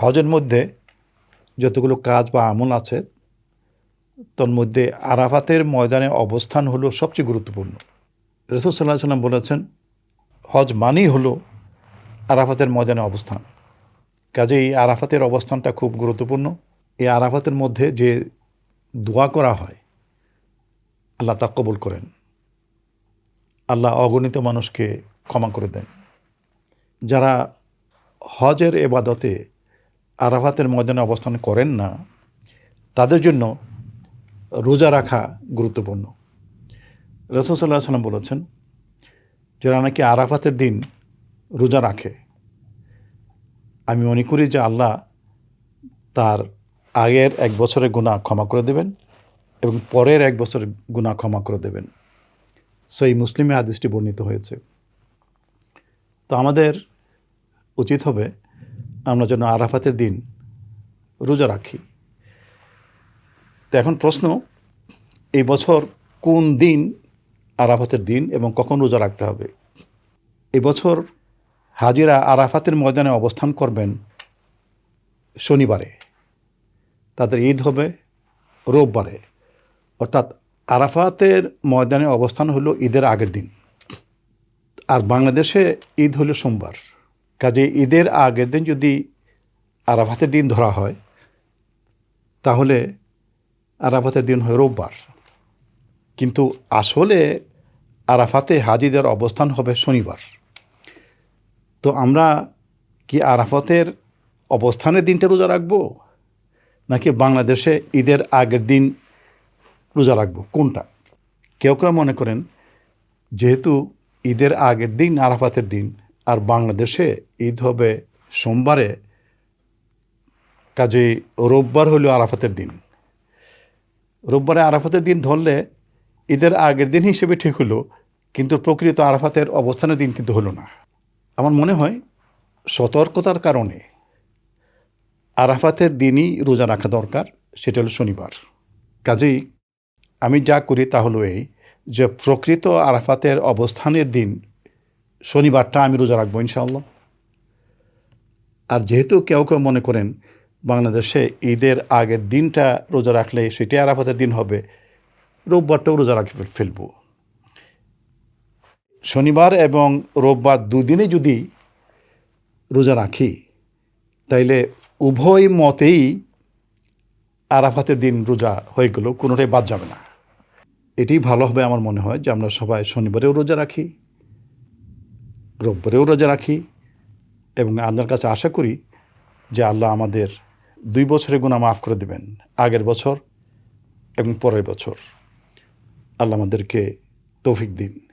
হজের মধ্যে যতগুলো কাজ বা আমল আছে, তোর মধ্যে আরাফাতের ময়দানে অবস্থান হলো সবচেয়ে গুরুত্বপূর্ণ। রসুল সাল্লাহ সাল্লাম বলেছেন, হজ মানেই হলো আরাফাতের ময়দানে অবস্থান। কাজে এই আরাফাতের অবস্থানটা খুব গুরুত্বপূর্ণ। এই আরাফাতের মধ্যে যে দোয়া করা হয়, আল্লাহ তা কবুল করেন। আল্লাহ অগণিত মানুষকে ক্ষমা করে দেন। যারা হজের এবাদতে আরাফাতের ময়দানে অবস্থান করেন না, তাদের জন্য রোজা রাখা গুরুত্বপূর্ণ। রসুল সাল্লাহ সাল্লাম বলেছেন যারা নাকি আরাফাতের দিন রোজা রাখে, আমি মনে করি যে আল্লাহ তার আগের এক বছরের গুণা ক্ষমা করে দেবেন এবং পরের এক বছরের গুণা ক্ষমা করে দেবেন। সেই মুসলিমে আদেশটি বর্ণিত হয়েছে। তো আমাদের উচিত হবে আমরা যেন আরাফাতের দিন রোজা রাখি। তো এখন প্রশ্ন, এই বছর কোন দিন আরাফাতের দিন এবং কখন রোজা রাখতে হবে? এবছর হাজিরা আরাফাতের ময়দানে অবস্থান করবেন শনিবারে। তাদের ঈদ হবে রোববারে। অর্থাৎ আরাফাতের ময়দানে অবস্থান হলো ঈদের আগের দিন। আর বাংলাদেশে ঈদ হলো সোমবার। কাজে ঈদের আগের দিন যদি আরাফাতের দিন ধরা হয়, তাহলে আরাফাতের দিন হয় রোববার। কিন্তু আসলে আরাফাতে হাজিদের অবস্থান হবে শনিবার। তো আমরা কি আরাফাতের অবস্থানের দিনটা রোজা রাখব, নাকি বাংলাদেশে ঈদের আগের দিন রোজা রাখব? কোনটা? কেউ কেউ মনে করেন, যেহেতু ঈদের আগের দিন আরাফাতের দিন, আর বাংলাদেশে ঈদ হবে সোমবারে। কাজেই রোববার হলো আরাফাতের দিন। রোববারে আরাফাতের দিন ধরলে ঈদের আগের দিন হিসেবে ঠিক হলো, কিন্তু প্রকৃত আরাফাতের অবস্থানের দিন কিন্তু হলো না। আমার মনে হয় সতর্কতার কারণে আরাফাতের দিনই রোজা রাখা দরকার, সেটা হলো শনিবার। কাজেই আমি যা করি তা হলো এই যে প্রকৃত আরাফাতের অবস্থানের দিন, শনিবারটা আমি রোজা রাখব ইনশাআল্লাহ। আর যেহেতু কেউ কেউ মনে করেন বাংলাদেশে ঈদের আগের দিনটা রোজা রাখলে সেটাই আরাফাতের দিন হবে, রোববারটাও রোজা রাখি ফেলব। শনিবার এবং রোববার দুদিনে যদি রোজা রাখি, তাইলে উভয় মতেই আরাফাতের দিন রোজা হয়ে গেল কোনোটাই বাদ যাবে না। এটি ভালো হবে আমার মনে হয় যে আমরা সবাই শনিবারেও রোজা রাখি, রোববারেও রোজা রাখি এবং আল্লাহর কাছে আশা করি যে আল্লাহ আমাদের দুই বছরে গুণা মাফ করে দেবেন, আগের বছর এবং পরের বছর। আল্লাহ আমাদেরকে তৌফিক দিন।